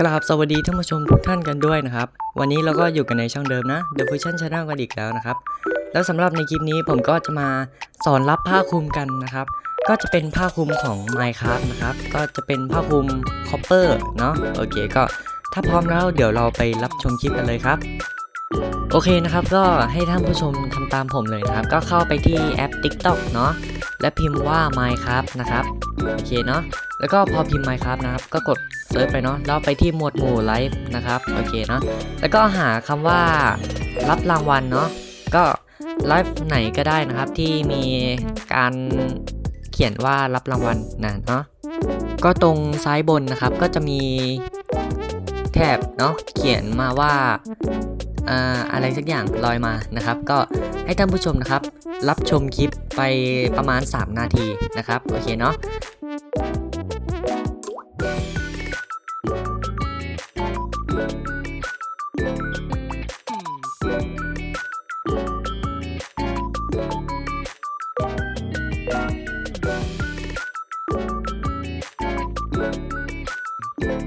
กราบสวัสดีท่านผู้ชมทุกท่านกันด้วยนะครับ วันนี้เราก็อยู่กันในช่องเดิมนะ The Fusion Channel กันอีกแล้วนะครับ แล้วสำหรับในคลิปนี้ผมก็จะมาสอนรับผ้าคลุมกันนะครับ ก็จะเป็นผ้าคลุมของ Minecraft นะครับ ก็จะเป็นผ้าคลุม Copper เนาะโอเคก็ถ้าพร้อมแล้วเดี๋ยวเราไปรับชมคลิปกันเลยครับ โอเคนะครับก็ให้ท่านผู้ชมทำตามผมเลยนะครับ ก็เข้าไปที่แอป TikTok เนาะและพิมพ์ว่า Minecraft นะครับโอเคเนาะแล้วก็พอพิมพ์ Minecraft นะครับ ก็กดเซิร์ชไปเนาะแล้วไปที่หมวดหมู่ไลฟ์นะครับโอเคเนาะแล้วก็หาคำว่ารับรางวัลเนาะก็ไลฟ์ไหนก็ได้นะครับที่มีการเขียนว่ารับรางวัลนะเนาะก็ตรงซ้ายบนนะครับก็จะมีแถบเนาะเขียนมาว่า อะไรสักอย่างลอยมานะครับ ก็ให้ท่านผู้ชมนะครับ รับชมคลิปไปประมาณ 3 นาทีนะครับ โอเคเนาะ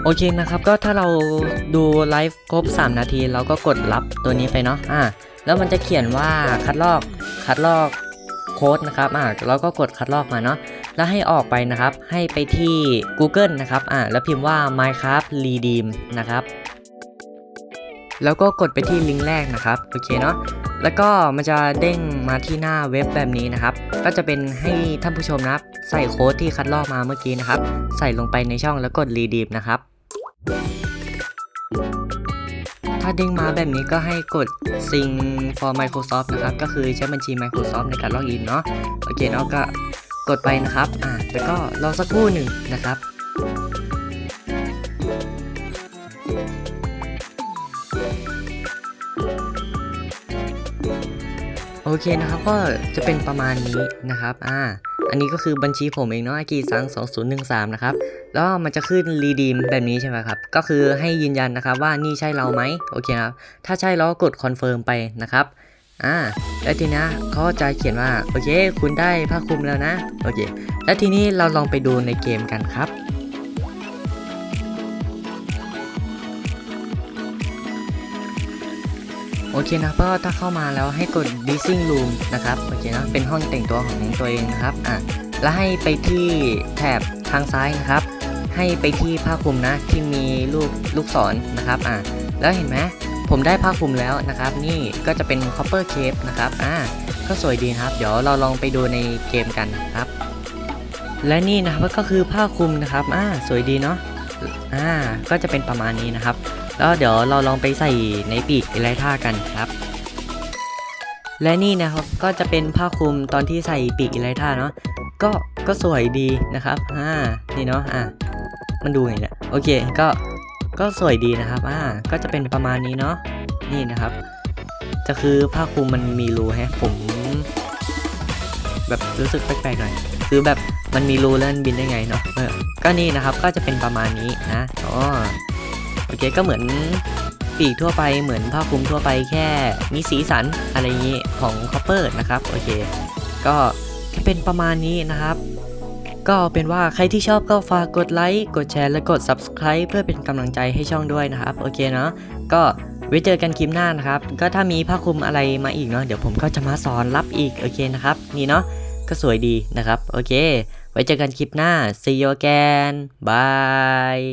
โอเคนะครับก็ถ้าเราดูไลฟ์ครบ 3 นาที เราก็กดรับตัวนี้ไปเนาะอ่าแล้วมันจะเขียนว่าคัดลอกคัดลอกโค้ดนะครับอ่าเราก็กดคัดลอกมาเนาะแล้วให้ออกไปนะครับ ให้ไปที่ Google นะครับอ่าแล้วพิมพ์ว่า Minecraft Redeem นะครับ แล้วก็กดไปที่ลิงก์แรกนะครับ โอเคเนาะ แล้วก็มันจะเด้งมาที่หน้าเว็บแบบนี้นะครับ ก็จะเป็นให้ท่านผู้ชมนะครับ ใส่โค้ดที่คัดลอกมาเมื่อกี้นะครับ ใส่ลงไปในช่องแล้วกด redeem นะครับ ถ้าเด้งมาแบบนี้ก็ให้กด sync for Microsoft นะครับ ก็คือใช้บัญชี Microsoft ในการล็อกอินเนาะ โอเคเนาะก็กดไปนะครับ อ่าแล้วก็รอสักครู่หนึ่งนะครับ โอเคนะครับก็จะเป็นประมาณนี้นะครับอ่าอันนี้ก็คือบัญชีผมเองเนาะอากีซัง2013 นะครับ แล้วมันจะขึ้นรีดีมแบบนี้ใช่ไหมครับ ก็คือให้ยืนยันนะครับว่านี่ใช่เราไหมโอเคครับ ถ้าใช่เราก็กดคอนเฟิร์มไปนะครับ อ่า แล้วทีนี้เขาจะเขียนว่า โอเค คุณได้ผ้าคลุมแล้วนะ โอเค แล้วทีนี้เราลองไปดูในเกมกันครับ โอเคนะก็ถ้าเข้ามาแล้วให้กด dressing room นะครับโอเคนะเป็นห้องแต่งตัวของตัวเองนะครับอะแล้วให้ไปที่แถบทางซ้ายนะครับ ให้ไปที่ผ้าคลุมนะที่มีลูกลูกศรนะครับอะแล้วเห็นไหมผมได้ผ้าคลุมแล้วนะครับ นี่ก็จะเป็น copper cape นะครับอ่าก็สวยดีครับ เดี๋ยวเราลองไปดูในเกมกันนะครับ และนี่นะครับก็คือผ้าคลุมนะครับอ่าสวยดีเนาะอ่าก็จะเป็นประมาณนี้นะครับ แล้วเดี๋ยวเราลองไปใส่ในปีกอีไลท่ากันครับ และนี่นะครับก็จะเป็นผ้าคลุมตอนที่ใส่ปีกอีไลท่าเนาะก็ก็สวยดีนะครับอ่านี่เนาะอ่ามันดูไงเนี่ยโอเคก็ก็สวยดีนะครับอ่าก็จะเป็นประมาณนี้เนาะนี่นะครับ จะคือผ้าคลุมมันมีรูแฮะผม แบบรู้สึกแปลกๆหน่อยคือแบบมันมีรูแล้วมันบินได้ไงเนาะก็นี่นะครับก็จะเป็นประมาณนี้นะอ๋อ โอเคก็เหมือนปีกทั่วไปเหมือนผ้าคลุมทั่วไปแค่มีสีสันอะไรอย่างนี้ของคอปเปอร์นะครับโอเคก็จะเป็นประมาณนี้นะครับ ก็เอาเป็นว่าใครที่ชอบก็ฝากกดไลค์กดแชร์และกด Subscribe เพื่อเป็นกำลังใจให้ช่องด้วยนะครับโอเคเนาะก็ไว้เจอกันคลิปหน้านะครับ ก็ถ้ามีผ้าคลุมอะไรมาอีกเนาะเดี๋ยวผมก็จะมาสอนรับอีกโอเคนะครับนี่เนาะก็สวยดีนะครับ โอเค ไว้เจอกันคลิปหน้า see you again bye